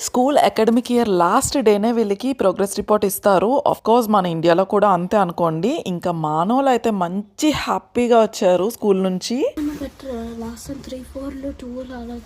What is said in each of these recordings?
School academic year last డేనే వీళ్ళకి progress report ఇస్తారు. ఆఫ్ కోర్స్ మన ఇండియాలో కూడా అంతే అనుకోండి. ఇంకా మానవులు అయితే మంచి హ్యాపీగా వచ్చారు స్కూల్ నుంచి. లాస్ట్ టైం త్రీ ఫోర్లో టూ అలా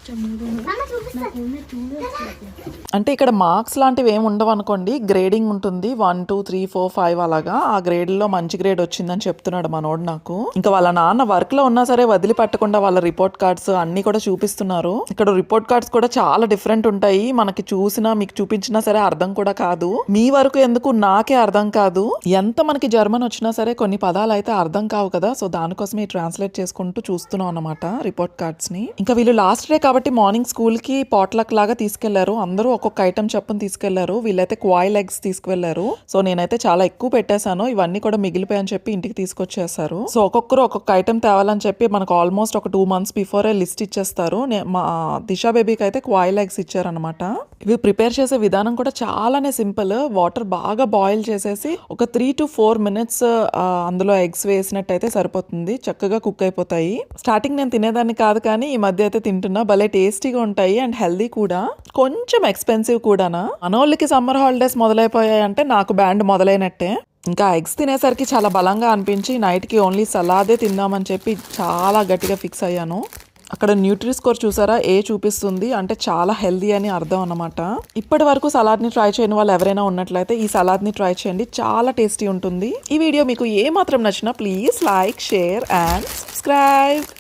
అంటే ఇక్కడ మార్క్స్ లాంటివి ఏమి ఉండవు అనుకోండి. గ్రేడింగ్ ఉంటుంది. One two three four five అలాగా. ఆ గ్రేడ్లో మంచి గ్రేడ్ వచ్చిందని చెప్తున్నాడు మనోడు నాకు. ఇంకా వాళ్ళ నాన్న వర్క్లో ఉన్నా సరే వదిలిపెట్టకుండా వాళ్ళ రిపోర్ట్ కార్డ్స్ అన్ని కూడా చూపిస్తున్నారు. ఇక్కడ రిపోర్ట్ కార్డ్స్ కూడా చాలా డిఫరెంట్ ఉంటాయి. మనకి చూసినా మీకు చూపించినా సరే అర్థం కూడా కాదు. మీ వరకు ఎందుకు నాకే అర్థం కాదు. ఎంత మనకి జర్మన్ వచ్చినా సరే కొన్ని పదాలు అయితే అర్థం కావు కదా. సో దానికోసమే ట్రాన్స్లేట్ చేసుకుంటూ చూస్తున్నాం. అన్నమాట రిపోర్ట్ కార్డ్స్ని. ఇంకా వీళ్ళు లాస్ట్ డే కాబట్టి మార్నింగ్ స్కూల్కి పాట్లక్ లాగా తీసుకెళ్ళారు. అందరూ ఒక్కొక్క ఐటమ్ చెప్పని తీసుకెళ్ళారు. వీళ్ళైతే క్వాయిల్ ఎగ్స్ తీసుకువెళ్ళారు. సో నేనైతే చాలా ఎక్కువ పెట్టేశాను. ఇవన్నీ కూడా మిగిలిపోయాయని చెప్పి ఇంటికి తీసుకొచ్చేసారు సో ఒక్కొక్కరు ఒక్కొక్క ఐటమ్ తేవాలని చెప్పి మనకు ఆల్మోస్ట్ ఒక టూ మంత్స్ బిఫోరే లిస్ట్ ఇచ్చేస్తారు. మా దిశా బేబీకి అయితే క్వాయిల్ ఎగ్స్ ఇచ్చారనమాట ఇవి ప్రిపేర్ చేసే విధానం కూడా చాలానే సింపుల్ వాటర్ బాగా బాయిల్ చేసేసి ఒక త్రీ టు ఫోర్ మినిట్స్ అందులో ఎగ్స్ వేసినట్టయితే సరిపోతుంది. చక్కగా కుక్ అయిపోతాయి. స్టార్టింగ్ నేను తినేదాన్ని కాదు కానీ ఈ మధ్య అయితే తింటున్నా. భలే టేస్టీగా ఉంటాయి అండ్ హెల్దీ కూడా. కొంచెం ఎక్స్పెన్సివ్ కూడానా? మనోళ్ళకి సమ్మర్ హాలిడేస్ మొదలైపోయాయి అంటే నాకు బ్యాండ్ మొదలైనట్టే. ఇంకా ఎగ్స్ తినేసరికి చాలా బలంగా అనిపించి నైట్కి ఓన్లీ సలాదే తిందామని చెప్పి చాలా గట్టిగా ఫిక్స్ అయ్యాను. అక్కడ న్యూట్రీ స్కోర్ చూసారా? ఏ చూపిస్తుంది? అంటే చాలా హెల్దీ అని అర్థం అనమాట ఇప్పటి వరకు సలాడ్ని ట్రై చేయని వాళ్ళు ఎవరైనా ఉన్నట్లయితే ఈ సలాడ్ని ట్రై చేయండి. చాలా టేస్టీ ఉంటుంది. ఈ వీడియో మీకు ఏ మాత్రం నచ్చినా please like share and subscribe.